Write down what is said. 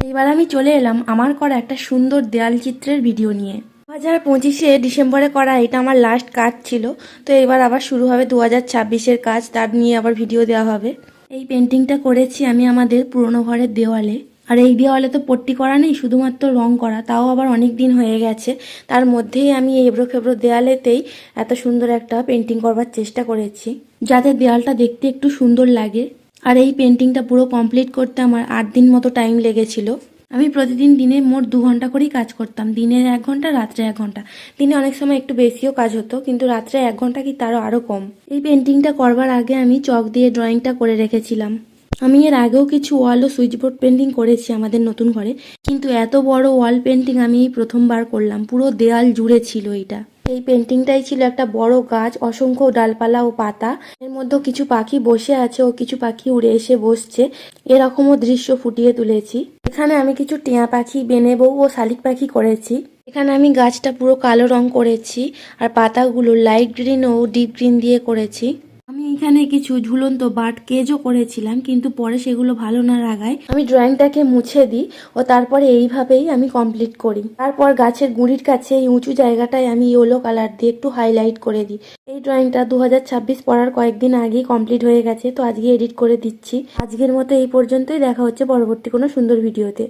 এবার আমি চলে এলাম আমার করা একটা সুন্দর দেয়াল চিত্রের ভিডিও নিয়ে। দু হাজার পঁচিশে ডিসেম্বরে করা এটা আমার লাস্ট কাজ ছিল, তো এবার আবার শুরু হবে দু হাজার ছাব্বিশের কাজ, তার নিয়ে আবার ভিডিও দেওয়া হবে। এই পেন্টিংটা করেছি আমি আমাদের পুরনো ঘরের দেওয়ালে। আর এই দেওয়ালে তো পট্টি করা নেই, শুধুমাত্র রং করা, তাও আবার অনেক দিন হয়ে গেছে। তার মধ্যেই আমি এবড়ো খেবড়ো দেয়ালেতেই এত সুন্দর একটা পেন্টিং করবার চেষ্টা করেছি। যাতে দেওয়ালটা দেখতে একটু সুন্দর লাগে। আর এই পেন্টিংটা পুরো কমপ্লিট করতে আমার আট দিন মতো টাইম লেগেছিল। আমি প্রতিদিন দিনে মোট দু ঘণ্টা করেই কাজ করতাম। দিনে এক ঘণ্টা, রাত্রে এক ঘণ্টা। দিনে অনেক সময় একটু বেশিও কাজ হতো, কিন্তু রাত্রে এক ঘণ্টা কি তারও আরও কম। এই পেন্টিংটা করবার আগে আমি চক দিয়ে ড্রয়িংটা করে রেখেছিলাম। আমি এর আগেও কিছু ওয়াল ও সুইচ বোর্ড পেন্টিং করেছি আমাদের নতুন ঘরে, কিন্তু এত বড় ওয়াল পেন্টিং আমি এই প্রথমবার করলাম। পুরো দেয়াল জুড়ে ছিল এটা এই পেন্টিংটাই ছিল একটা বড় গাছ, অসংখ্য ডালপালা ও পাতা। এর মধ্যে কিছু পাখি বসে আছে ও কিছু পাখি উড়ে এসে বসছে। এরকমও দৃশ্য ফুটিয়ে তুলেছি। এখানে আমি কিছু টিয়া পাখি, বেনে বউ ও শালিক পাখি করেছি। এখানে আমি গাছটা পুরো কালো রং করেছি আর পাতাগুলো লাইট গ্রিন ও ডিপ গ্রিন দিয়ে করেছি। এখানে কিছু ঝুলন্ত বাট কেজও করেছিলাম, কিন্তু পরে সেগুলো ভালো না লাগায় আমি ড্রয়িংটাকে মুছে দিই ও তারপরে এইভাবেই আমি কমপ্লিট করি। তারপর গাছের গুঁড়ির কাছে এই উঁচু জায়গাটায় আমি ইয়েলো কালার দিয়ে একটু হাইলাইট করে দিই। এই ড্রয়িংটা দু হাজার ছাব্বিশ পড়ার কয়েকদিন আগেই কমপ্লিট হয়ে গেছে, তো আজকে এডিট করে দিচ্ছি। আজকের মতো এই পর্যন্তই, দেখা হচ্ছে পরবর্তী কোনো সুন্দর ভিডিওতে।